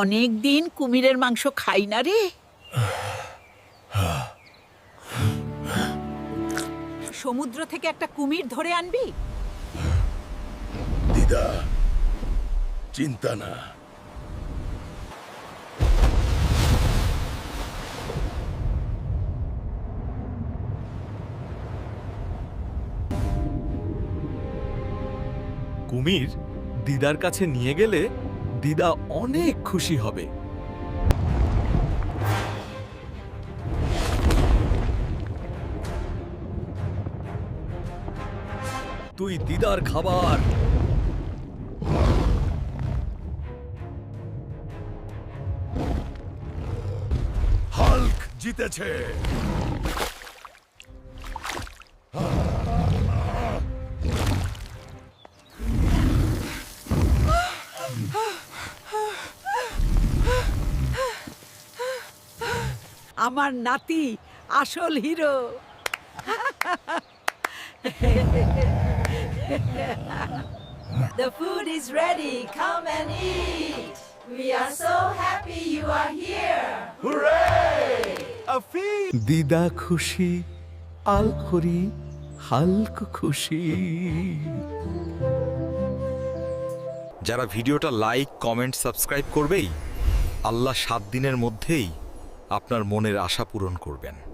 অনেক দিন কুমিরের মাংস খাই না রে। সমুদ্র থেকে একটা কুমির ধরে আনবি? দিদা চিন্তা না। কুমির দিদার কাছে নিয়ে গেলে দিদা অনেক খুশি হবে। তুই দিদার খাবার। হাল্ক জিতেছে। আমার নাতি আসল hero The food is ready. Come and eat. We are so happy you are here. দিদা খুশি আল করি হালক খুশি যারা ভিডিওটা লাইক কমেন্ট সাবস্ক্রাইব করবেই আল্লাহ সাত দিনের মধ্যেই আপনার মনের আশা পূরণ করবেন।